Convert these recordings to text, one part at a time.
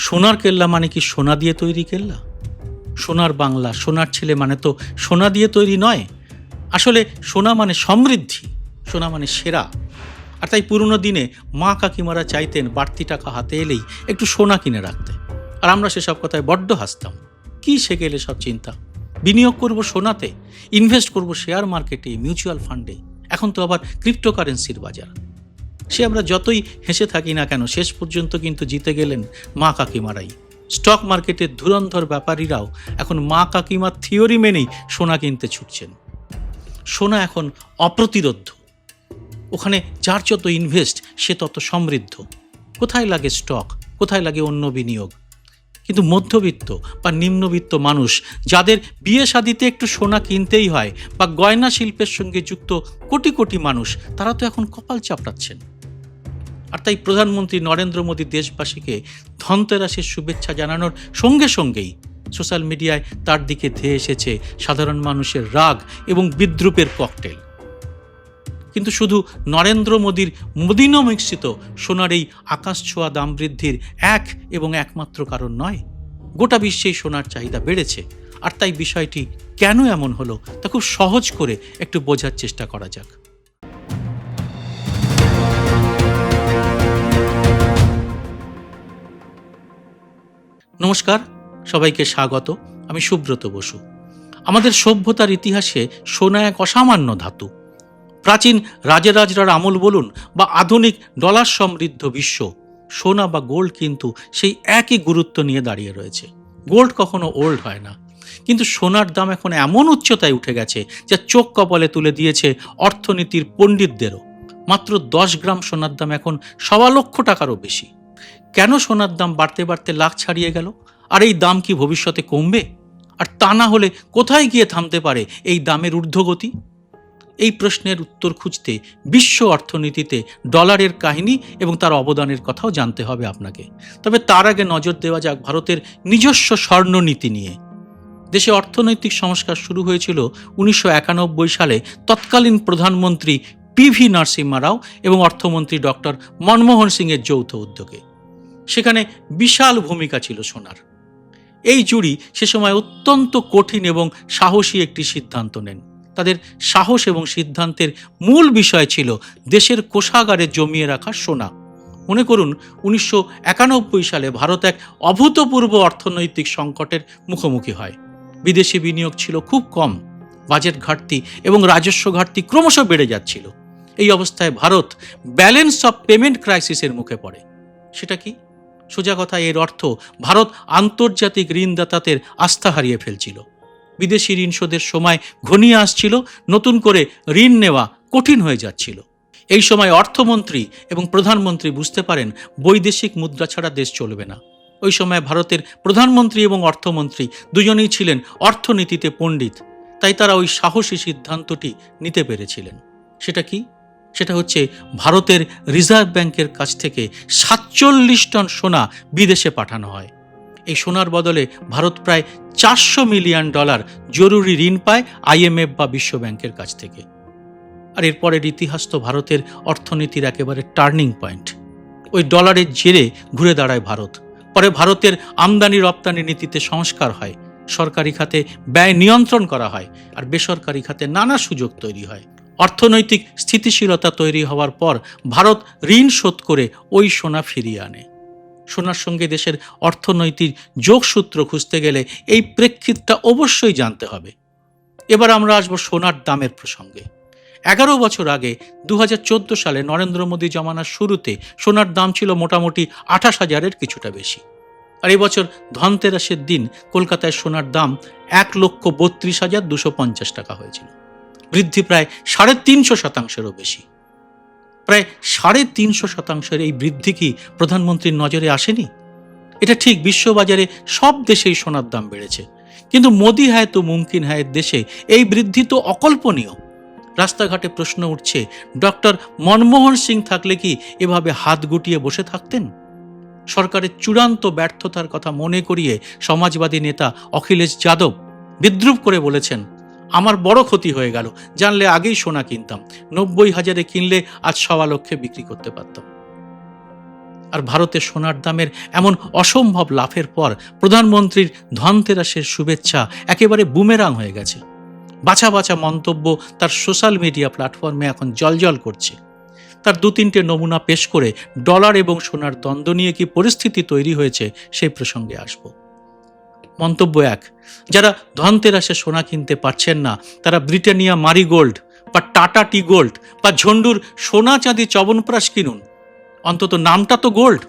সোনার কেল্লা মানে কি সোনা দিয়ে তৈরি কেল্লা? সোনার বাংলা, সোনার ছেলে মানে তো সোনা দিয়ে তৈরি নয়। আসলে সোনা মানে সমৃদ্ধি, সোনা মানে সেরা। আর তাই পুরনো দিনে মা কাকিমারা চাইতেন বাড়তি টাকা হাতে এলেই একটু সোনা কিনে রাখতে। আর আমরা সেসব কথায় বড্ড হাসতাম। কি সে গেলে সব চিন্তা? বিনিয়োগ করব সোনাতে, ইনভেস্ট করব শেয়ার মার্কেটে, মিউচুয়াল ফান্ডে। এখন তো আবার ক্রিপ্টোকারেন্সির বাজার। সে আমরা যতই হেসে থাকি না কেন, শেষ পর্যন্ত কিন্তু জিতে গেলেন মা কাকিমারাই। স্টক মার্কেটের ধুরন্ধর ব্যাপারীরাও এখন মা কাকিমার থিওরি মেনেই সোনা কিনতে ছুটছেন। সোনা এখন অপ্রতিরোধ্য ওখানে যার যত ইনভেস্ট, সে তত সমৃদ্ধ। কোথায় লাগে স্টক, কোথায় লাগে অন্য বিনিয়োগ? কিন্তু মধ্যবিত্ত বা নিম্নবিত্ত মানুষ, যাদের বিয়ে শাদিতে একটু সোনা কিনতেই হয় বা গয়না শিল্পের সঙ্গে যুক্ত কোটি কোটি মানুষ, তারা তো এখন কপাল চাপড়াচ্ছেন। আর তাই প্রধানমন্ত্রী নরেন্দ্র মোদী দেশবাসীকে ধনতেরাসের শুভেচ্ছা জানানোর সঙ্গে সঙ্গেই সোশ্যাল মিডিয়ায় তার দিকে ধেয়ে এসেছে সাধারণ মানুষের রাগ এবং বিদ্রুপের ককটেল। কিন্তু শুধু নরেন্দ্র মোদীর মদিনা মিশ্রিত সোনার এই আকাশ ছোঁয়া দাম বৃদ্ধির এক এবং একমাত্র কারণ নয়। গোটা বিশ্বেই সোনার চাহিদা বেড়েছে, আর তাই বিষয়টি কেন এমন হলো তা খুব সহজ করে একটু বোঝার চেষ্টা করা যাক। নমস্কার, সবাইকে স্বাগত। আমি সুব্রত বসু। আমাদের সভ্যতার ইতিহাসে সোনা এক অসামান্য ধাতু। প্রাচীন রাজরাজরার আমল বলুন বা আধুনিক ডলার সমৃদ্ধ বিশ্ব, সোনা বা গোল্ড কিন্তু সেই একই গুরুত্ব নিয়ে দাঁড়িয়ে রয়েছে। গোল্ড কখনো ওল্ড হয় না। কিন্তু সোনার দাম এখন এমন উচ্চতায় উঠে গেছে যা চোখ কপালে তুলে দিয়েছে অর্থনীতির পণ্ডিতদেরও। মাত্র দশ গ্রাম সোনার দাম এখন সবা লক্ষ টাকারও বেশি। কেন সোনার দাম বাড়তে বাড়তে লাখ ছাড়িয়ে গেল? আর এই দাম কি ভবিষ্যতে কমবে? আর তা না হলে কোথায় গিয়ে থামতে পারে এই দামের ঊর্ধ্বগতি? এই প্রশ্নের উত্তর খুঁজতে বিশ্ব অর্থনীতিতে ডলারের কাহিনী এবং তার অবদানের কথাও জানতে হবে আপনাকে। তবে তার আগে নজর দেওয়া যাক ভারতের নিজস্ব স্বর্ণনীতি নিয়ে। দেশে অর্থনৈতিক সংস্কার শুরু হয়েছিল উনিশশো একানব্বই সালে তৎকালীন প্রধানমন্ত্রী পিভি নরসিম্মা রাও এবং অর্থমন্ত্রী ডক্টর মনমোহন সিংয়ের যৌথ উদ্যোগে। সেখানে বিশাল ভূমিকা ছিল সোনার। এই জুড়ি সে সময় অত্যন্ত কঠিন এবং সাহসী একটি সিদ্ধান্ত নেন। তাদের সাহস এবং সিদ্ধান্তের মূল বিষয় ছিল দেশের কোষাগারে জমিয়ে রাখা সোনা। মনে করুন, উনিশশো একানব্বই সালে ভারত এক অভূতপূর্ব অর্থনৈতিক সংকটের মুখোমুখি হয়। বিদেশি বিনিয়োগ ছিল খুব কম, বাজেট ঘাটতি এবং রাজস্ব ঘাটতি ক্রমশ বেড়ে যাচ্ছিল। এই অবস্থায় ভারত ব্যালেন্স অফ পেমেন্ট ক্রাইসিসের মুখে পড়ে। সেটা কি? সোজা কথা এর অর্থ, ভারত আন্তর্জাতিক ঋণদাতাদের আস্থা হারিয়ে ফেলছিল। বিদেশি ঋণ শোধের সময় ঘনিয়ে আসছিল, নতুন করে ঋণ নেওয়া কঠিন হয়ে যাচ্ছিল। এই সময় অর্থমন্ত্রী এবং প্রধানমন্ত্রী বুঝতে পারেন, বৈদেশিক মুদ্রা ছাড়া দেশ চলবে না। ওই সময় ভারতের প্রধানমন্ত্রী এবং অর্থমন্ত্রী দুজনেই ছিলেন অর্থনীতিতে পণ্ডিত, তাই তারা ওই সাহসী সিদ্ধান্তটি নিতে পেরেছিলেন। সেটা কি? সেটা হচ্ছে ভারতের রিজার্ভ ব্যাংকের কাছ থেকে সাতচল্লিশ টন সোনা বিদেশে পাঠানো হয়। এই সোনার বদলে ভারত প্রায় চারশো মিলিয়ন ডলার জরুরি ঋণ পায় আইএমএফ বা বিশ্ব ব্যাংকের কাছ থেকে। আর এরপরের ইতিহাস তো ভারতের অর্থনীতির একেবারে টার্নিং পয়েন্ট। ওই ডলারের জেরে ঘুরে দাঁড়ায় ভারত। পরে ভারতের আমদানি রপ্তানি নীতিতে সংস্কার হয়। সরকারি খাতে ব্যয় নিয়ন্ত্রণ করা হয়। আর বেসরকারি খাতে নানা সুযোগ তৈরি হয়। অর্থনৈতিক স্থিতিশীলতা তৈরি হওয়ার পর ভারত ঋণ শোধ করে ওই সোনা ফিরিয়ে আনে। সোনার সঙ্গে দেশের অর্থনৈতিক যোগসূত্র খুঁজতে গেলে এই প্রেক্ষিতটা অবশ্যই জানতে হবে। এবার আমরা আসব সোনার দামের প্রসঙ্গে। এগারো বছর আগে দু হাজার চোদ্দ সালে নরেন্দ্র মোদী জমানার শুরুতে সোনার দাম ছিল মোটামুটি আঠাশ হাজারের কিছুটা বেশি। আর এবছর ধনতেরাসের দিন কলকাতায় সোনার দাম এক লক্ষ বত্রিশ হাজার দুশো পঞ্চাশ টাকা হয়েছিল। বৃদ্ধি প্রায় সাড়ে তিনশো শতাংশেরও বেশি। প্রায় সাড়ে তিনশো শতাংশের এই বৃদ্ধি কি প্রধানমন্ত্রীর নজরে আসেনি? এটা ঠিক বিশ্ববাজারে সব দেশেই সোনার দাম বেড়েছে। কিন্তু মোদি হায় তো মুমকিন হায়ের দেশে এই বৃদ্ধি তো অকল্পনীয়। রাস্তাঘাটে প্রশ্ন উঠছে, ডক্টর মনমোহন সিং থাকলে কি এভাবে হাত গুটিয়ে বসে থাকতেন? সরকারের চূড়ান্ত ব্যর্থতার কথা মনে করিয়ে সমাজবাদী নেতা অখিলেশ যাদব বিদ্রুপ করে বলেছেন আমার বড় ক্ষতি হয়ে গেল। জানলে আগেই সোনা কিনতাম। নব্বই হাজারে কিনলে আজ সওয়া লক্ষে বিক্রি করতে পারতাম। আর ভারতে সোনার দামের এমন অসম্ভব লাভের পর প্রধানমন্ত্রীর ধনতেরাসের শুভেচ্ছা একেবারে বুমেরাং হয়ে গেছে। বাছা বাছা মন্তব্য তার সোশ্যাল মিডিয়া প্ল্যাটফর্মে এখন জলজল করছে। তার দু তিনটে নমুনা পেশ করে ডলার এবং সোনার দ্বন্দ্ব নিয়ে কি পরিস্থিতি তৈরি হয়েছে সেই প্রসঙ্গে আসব। মন্তব্য এক। যারা ধনতেরাসে সোনা কিনতে পারছেন না, তারা ব্রিটানিয়া মারিগোল্ড বা টাটা টি গোল্ড বা ঝন্ডুর সোনা চাঁদি চবনপ্রাশ কিনুন। অন্তত নামটা তো গোল্ড।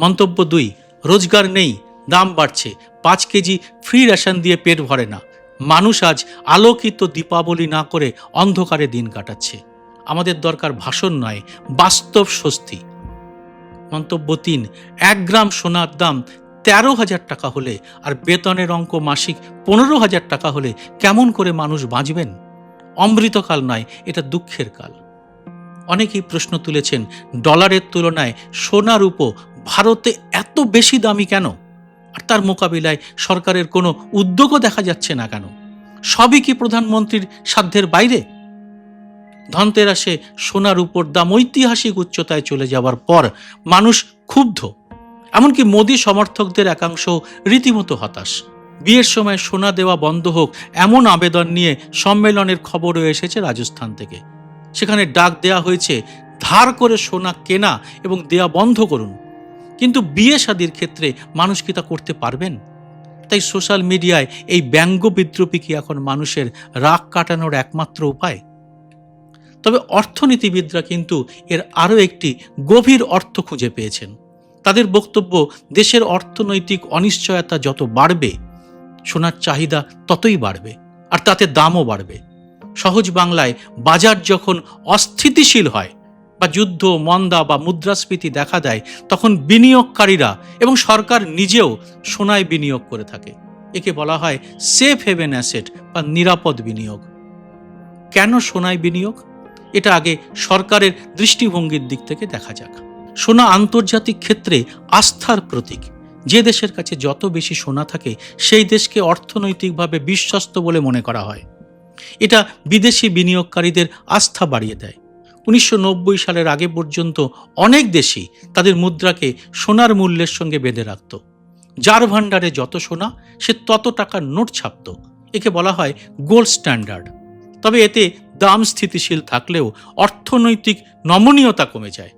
মন্তব্য দুই, রোজগার নেই, দাম বাড়ছে, পাঁচ কেজি ফ্রি রেশন দিয়ে পেট ভরে না। মানুষ আজ আলোকিত দীপাবলি না করে অন্ধকারে দিন কাটাচ্ছে। আমাদের দরকার ভাষণ নয়, বাস্তব স্বস্তি। মন্তব্য তিন, এক গ্রাম সোনার দাম তেরো হাজার টাকা হলে আর বেতনের অঙ্ক মাসিক পনেরো হাজার টাকা হলে কেমন করে মানুষ বাঁচবেন? অমৃতকাল নয়, এটা দুঃখের কাল। অনেকেই প্রশ্ন তুলেছেন, ডলারের তুলনায় সোনার উপ ভারতে এত বেশি দামি কেন? আর তার মোকাবিলায় সরকারের কোনো উদ্যোগও দেখা যাচ্ছে না কেন? সবই কি প্রধানমন্ত্রীর সাধ্যের বাইরে? ধনতেরাসে সোনার উপর দাম ঐতিহাসিক উচ্চতায় চলে যাওয়ার পর মানুষ ক্ষুব্ধ। এমনকি মোদী সমর্থকদের একাংশ রীতিমতো হতাশ। বিয়ের সময় সোনা দেওয়া বন্ধ হোক, এমন আবেদন নিয়ে সম্মেলনের খবরও এসেছে রাজস্থান থেকে। সেখানে ডাক দেয়া হয়েছে, ধার করে সোনা কেনা এবং দেয়া বন্ধ করুন। কিন্তু বিয়ে শাদির ক্ষেত্রে মানুষ কি তা করতে পারবেন? তাই সোশ্যাল মিডিয়ায় এই ব্যঙ্গ বিদ্রোপী কি এখন মানুষের রাগ কাটানোর একমাত্র উপায়? তবে অর্থনীতিবিদরা কিন্তু এর আরও একটি গভীর অর্থ খুঁজে পেয়েছেন। তাদের বক্তব্য, দেশের অর্থনৈতিক অনিশ্চয়তা যত বাড়বে, সোনার চাহিদা ততই বাড়বে, আর তাতে দামও বাড়বে। সহজ বাংলায় বাজার যখন অস্থিতিশীল হয় বা যুদ্ধ, মন্দা বা মুদ্রাস্ফীতি দেখা দেয়, তখন বিনিয়োগকারীরা এবং সরকার নিজেও সোনায় বিনিয়োগ করে থাকে। একে বলা হয় সেফ হেভেন অ্যাসেট বা নিরাপদ বিনিয়োগ। কেন সোনায় বিনিয়োগ? এটা আগে সরকারের দৃষ্টিভঙ্গির দিক থেকে দেখা যাক। সোনা আন্তর্জাতিক ক্ষেত্রে আস্থার প্রতীক। যে দেশের কাছে যত বেশি সোনা থাকে, সেই দেশকে অর্থনৈতিকভাবে বিশ্বস্ত বলে মনে করা হয়। এটা বিদেশি বিনিয়োগকারীদের আস্থা বাড়িয়ে দেয়। উনিশশো নব্বই সালের আগে পর্যন্ত অনেক দেশই তাদের মুদ্রাকে সোনার মূল্যের সঙ্গে বেঁধে রাখত। যার ভাণ্ডারে যত সোনা, সে তত টাকার নোট ছাপত। একে বলা হয় গোল্ড স্ট্যান্ডার্ড। তবে এতে দাম স্থিতিশীল থাকলেও অর্থনৈতিক নমনীয়তা কমে যায়।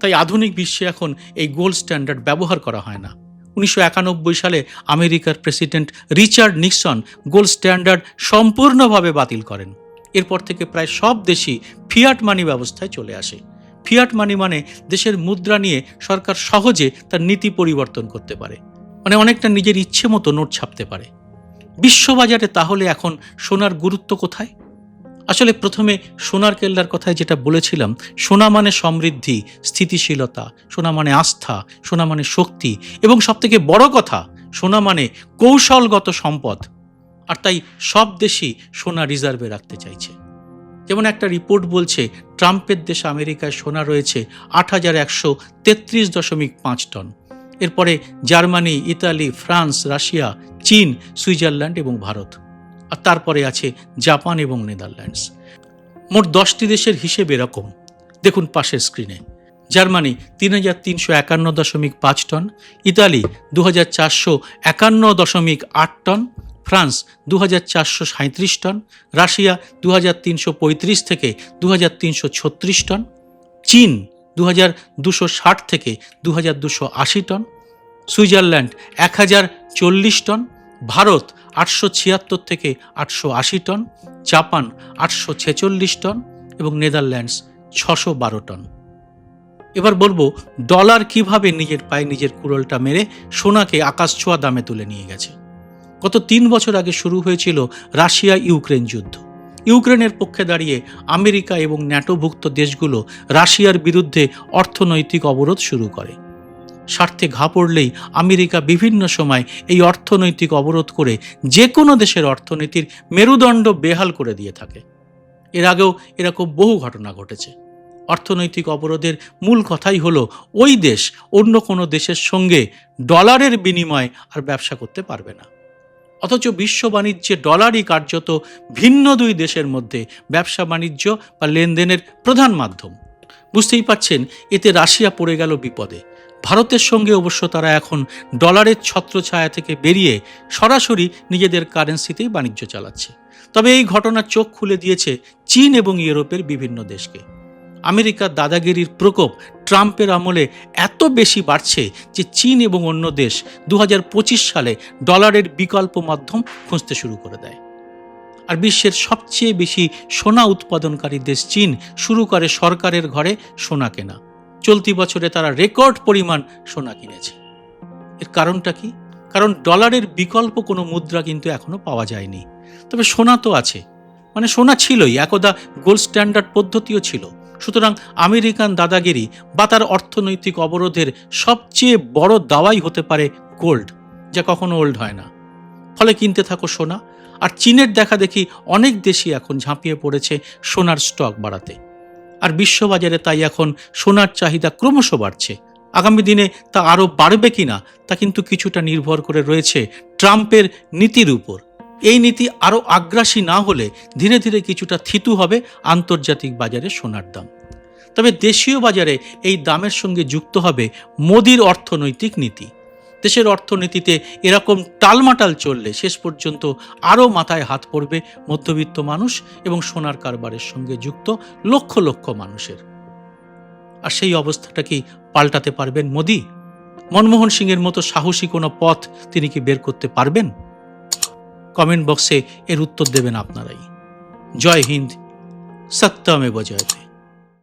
তাই আধুনিক বিশ্বে এখন এই গোল্ড স্ট্যান্ডার্ড ব্যবহার করা হয় না। উনিশশো একানব্বই সালে আমেরিকার president Richard Nixon gold standard সম্পূর্ণভাবে বাতিল করেন। এরপর থেকে প্রায় সব দেশই ফিয়াট মানি ব্যবস্থায় চলে আসে। ফিয়াট মানি মানে দেশের মুদ্রা নিয়ে সরকার সহজে তার নীতি পরিবর্তন করতে পারে। মানে অনেকটা নিজের ইচ্ছে মতো নোট ছাপতে পারে। বিশ্ববাজারে তাহলে এখন সোনার গুরুত্ব কোথায়? আসলে প্রথমে সোনার কেল্লার কথায় যেটা বলেছিলাম, সোনা মানে সমৃদ্ধি, স্থিতিশীলতা, সোনা মানে আস্থা, সোনা মানে শক্তি, এবং সবথেকে বড় কথা, সোনা মানে কৌশলগত সম্পদ, আর তাই সব দেশই সোনা রিজার্ভে রাখতে চাইছে। যেমন একটা রিপোর্ট বলছে, ট্রাম্পের দেশ আমেরিকায় সোনা রয়েছে আট হাজার একশো তেত্রিশ দশমিক পাঁচ টন। এরপরে জার্মানি, ইতালি, ফ্রান্স, রাশিয়া, চীন, সুইজারল্যান্ড এবং ভারত। আর তারপরে আছে জাপান এবং নেদারল্যান্ডস। মোট দশটি দেশের হিসেব এরকম। দেখুন পাশের স্ক্রিনে জার্মানি তিন হাজার তিনশো একান্ন দশমিক পাঁচ টন, ইতালি দু হাজার চারশো একান্ন দশমিক আট টন, ফ্রান্স দু হাজার চারশো সাঁত্রিশ টন, রাশিয়া দু হাজার তিনশো পঁয়ত্রিশ থেকে দু হাজার তিনশো ছত্রিশ টন, চীন দু হাজার দুশো ষাট থেকে দু হাজার দুশো আশি টন, সুইজারল্যান্ড এক হাজার চল্লিশ টন, ভারত আটশো ছিয়াত্তর থেকে আটশো আশি টন, জাপান আটশো ছেচল্লিশ টন এবং নেদারল্যান্ডস ছশো বারো টন। এবার বলব, ডলার কীভাবে নিজের পায়ে নিজের কুড়লটা মেরে সোনাকে আকাশ ছোঁয়া দামে তুলে নিয়ে গেছে? গত তিন বছর আগে শুরু হয়েছিল রাশিয়া ইউক্রেন যুদ্ধ। ইউক্রেনের পক্ষে দাঁড়িয়ে আমেরিকা এবং ন্যাটোভুক্ত দেশগুলো রাশিয়ার বিরুদ্ধে অর্থনৈতিক অবরোধ শুরু করে। স্বার্থে ঘা পড়লেই আমেরিকা বিভিন্ন সময় এই অর্থনৈতিক অবরোধ করে যে কোনো দেশের অর্থনীতির মেরুদণ্ড বেহাল করে দিয়ে থাকে। এর আগেও এরকম বহু ঘটনা ঘটেছে। অর্থনৈতিক অবরোধের মূল কথাই হলো, ওই দেশ অন্য কোনো দেশের সঙ্গে ডলারের বিনিময়ে আর ব্যবসা করতে পারবে না। অথচ বিশ্ব বাণিজ্যে ডলারই কার্যত ভিন্ন দুই দেশের মধ্যে ব্যবসা বাণিজ্য বা লেনদেনের প্রধান মাধ্যম। বুঝতেই পাচ্ছেন এতে রাশিয়া পড়ে গেল বিপদে। ভারতের সঙ্গে অবশ্য তারা এখন ডলারের ছত্রছায়া থেকে বেরিয়ে সরাসরি নিজেদের কারেন্সিতেই বাণিজ্য চালাচ্ছে। তবে এই ঘটনা চোখ খুলে দিয়েছে চীন এবং ইউরোপের বিভিন্ন দেশকে। আমেরিকার দাদাগিরির প্রকোপ ট্রাম্পের আমলে এত বেশি বাড়ছে যে চীন এবং অন্য দেশ দু হাজার পঁচিশ সালে ডলারের বিকল্প মাধ্যম খুঁজতে শুরু করে দেয়। আর বিশ্বের সবচেয়ে বেশি সোনা উৎপাদনকারী দেশ চীন শুরু করে সরকারের ঘরে সোনা কেনা। চলতি বছরে তারা রেকর্ড পরিমাণ সোনা কিনেছে। এর কারণটা কি? কারণ ডলারের বিকল্প কোনো মুদ্রা কিন্তু এখনও পাওয়া যায়নি। তবে সোনা তো আছে। মানে সোনা ছিলই, একদা গোল্ড স্ট্যান্ডার্ড পদ্ধতিও ছিল। সুতরাং আমেরিকান দাদাগিরি বা তার অর্থনৈতিক অবরোধের সবচেয়ে বড় দাওয়াই হতে পারে গোল্ড, যা কখনো ওল্ড হয় না। ফলে কিনতে থাকো সোনা। আর চীনের দেখা দেখি অনেক দেশই এখন ঝাঁপিয়ে পড়েছে সোনার স্টক বাড়াতে। আর বিশ্ববাজারে তাই এখন সোনার চাহিদা ক্রমশ বাড়ছে। আগামী দিনে তা আরও বাড়বে কিনা, তা কিন্তু কিছুটা নির্ভর করে রয়েছে ট্রাম্পের নীতির উপর। এই নীতি আরও আগ্রাসী না হলে ধীরে ধীরে কিছুটা থিতু হবে আন্তর্জাতিক বাজারে সোনার দাম। তবে দেশীয় বাজারে এই দামের সঙ্গে যুক্ত হবে মোদির অর্থনৈতিক নীতি। দেশের অর্থনীতিতে এরকম টালমাটাল চললে শেষ পর্যন্ত আরও মাথায় হাত পড়বে মধ্যবিত্ত মানুষ এবং সোনার কারবারের সঙ্গে যুক্ত লক্ষ লক্ষ মানুষের। আর সেই অবস্থাটা কি পাল্টাতে পারবেন মোদি? মনমোহন সিংয়ের মতো সাহসী কোনো পথ তিনি কি বের করতে পারবেন? কমেন্ট বক্সে এর উত্তর দেবেন আপনারাই। জয় হিন্দ সত্যমে বজয়তে